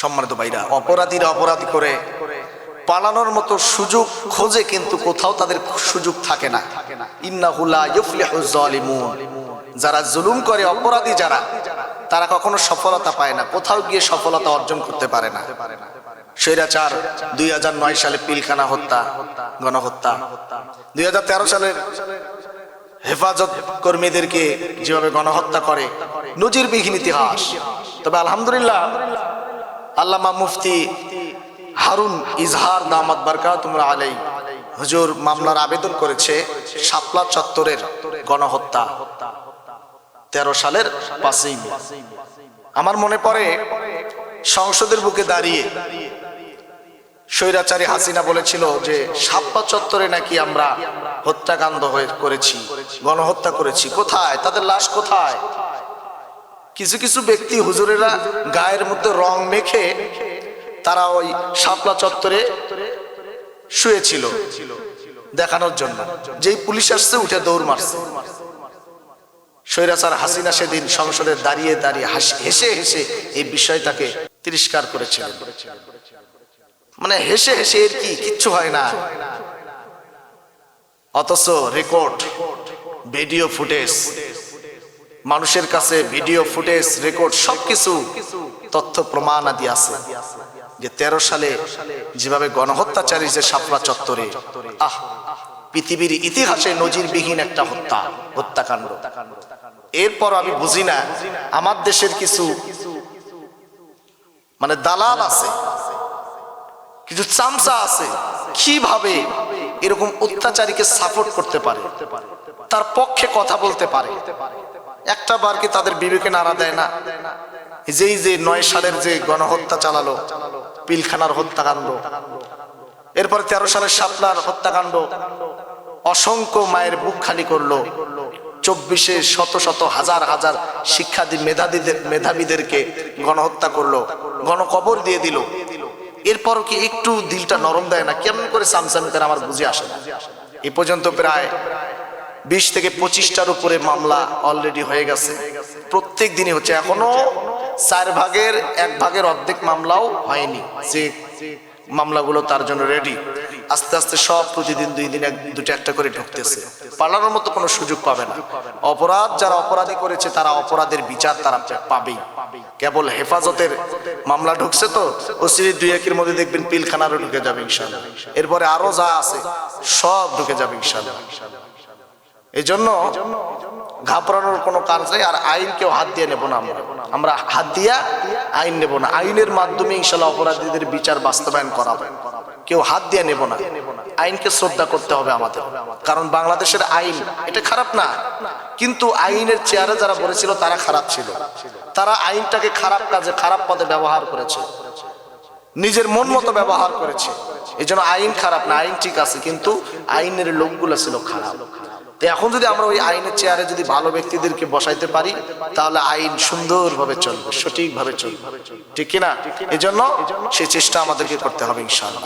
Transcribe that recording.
সম্মানিত ভাইরা, অপরাধীরা অপরাধী করে পালানোর মতো সুযোগ খোঁজে কিন্তু কোথাও তাদের সুযোগ থাকে না। যারা জুলুম করে, অপরাধী যারা, তারা কখনো সফলতা পায় না, কোথাও গিয়ে সফলতা অর্জন করতে পারে না। স্বৈরাচার, দুই হাজার নয় সালে পিলখানা হত্যা, গণহত্যা। দুই হাজার তেরো সালের হেফাজত কর্মীদেরকে যেভাবে গণহত্যা করে নজির নজিরবিহীন ইতিহাস। তবে আলহামদুলিল্লাহ আল্লামা মুফতি হারুন ইজহার দামাত বারকা তোমরা আলাই। হুজুর মামলার আবেদন করেছে শাপলা চত্বরের গণহত্যা, তেরো সালের আমার মনে পড়ে, সংসদের বুকে দাঁড়িয়ে স্বৈরাচারী হাসিনা বলেছিল যে সাপ্পা চত্বরে নাকি আমরা হত্যাকাণ্ড হয়ে করেছি, গণহত্যা করেছি। কোথায়? তাদের লাশ কোথায়? কিছু কিছু ব্যক্তি হুজুরেরা গায়ের মধ্যে রং মেখে তারা ওই শাপলা চত্বরে শুয়েছিল দেখানোর জন্য। যেই পুলিশ আসছে, উঠে দৌড় মারছে। স্বৈরাচার হাসিনা সেদিন সংসদে দাঁড়িয়ে দাঁড়িয়ে হাসি- হেসে এই বিষয়টাকে তিরস্কার করেছিলেন। মানে হেসে হেসে এর কি, কিচ্ছু হয় না। অথচ রেকর্ড, ভিডিও ফুটেজ মানুষের কাছে ভিডিও, ফুটেজ রেকর্ড সবকিছু তথ্য প্রমাণ আদি আছে। যে তেরো সালে যেভাবে গণহত্যাচারী যে সাপলা চত্বরে, আহ, পৃথিবীর ইতিহাসে নজিরবিহীন একটা হত্যা, হত্যাকাণ্ড। এরপর আমি বুঝি না, আমার দেশের কিছু মানে দালাল আছে, কিছু চামচা আছে, কীভাবে এরকম অত্যাচারীকে সাপোর্ট করতে পারে, তার পক্ষে কথা বলতে পারে। একটা বার কি তাদের বিবেকে নাড়া দেয় না? যেই যে নয় সালের যে গণহত্যা চালালো, পিলখানার হত্যাকাণ্ড, এরপরে তেরো সালের শাপলার হত্যাকাণ্ড, অসংখ্য মায়ের বুক খালি করল, চব্বিশে শত শত হাজার হাজার শিক্ষার্থী মেধাবীদের মেধাবীদেরকে গণহত্যা করল, গণকবর দিয়ে দিল। এরপর কি একটু দিলটা নরম দেয় না? কেমন করে সামসামি করে আমার বুঝে আসে না। এ পর্যন্ত প্রায় বিশ থেকে পঁচিশটার উপরে মামলা অলরেডি হয়ে গেছে। প্রত্যেক দিনই হচ্ছে। এখনও চার ভাগের এক ভাগের অর্ধেক মামলাও হয়নি। যে মামলাগুলো তার জন্য রেডি আস্তে আস্তে সব প্রতিদিন দুই দিন এক দুটো একটা করে ঢুকতেছে। পালানোর মতো কোনো সুযোগ পাবে না। অপরাধ যারা অপরাধী করেছে, তারা অপরাধের বিচার তারা পাবেই। কেবল হেফাজতের মামলা ঢুকছে তো, ওসির দুই একের মধ্যে দেখবেন পিলখানারও ঢুকে যাবে ইনশাল্লাহ। এরপরে আরও যা আছে, সব ঢুকে যাবে ইনশাল্লাহ। এই জন্য ঘাবড়ানোর কোনো কাজ নেই, আর আইন কেউ হাত দিয়ে নেব না আমরা। আমরা হাত দিয়া আইন নেব না। আইনের মাধ্যমে ইনশাল্লাহ অপরাধীদের বিচার বাস্তবায়ন করা হবে কেউ হাত দিয়ে নেব না। আইনকে শ্রদ্ধা করতে হবে আমাদের। কারণ বাংলাদেশের আইন, এটা খারাপ না। কিন্তু আইনের চেয়ারে যারা বলেছিল, তারা খারাপ ছিল। তারা আইনটাকে খারাপ কাজে, খারাপ পদে ব্যবহার করেছে। নিজের মন মতো ব্যবহার করেছে। এই আইন খারাপ না, আইন ঠিক আছে, কিন্তু আইনের লোকগুলো ছিল খারাপ। এখন যদি আমরা ওই আইনের চেয়ারে যদি ভালো ব্যক্তিদেরকে বসাইতে পারি, তাহলে আইন সুন্দরভাবে চলবে, সঠিকভাবে চলবে। ঠিক কিনা? এই জন্য সেই চেষ্টা আমাদেরকে করতে হবে, ইনশাআল্লাহ।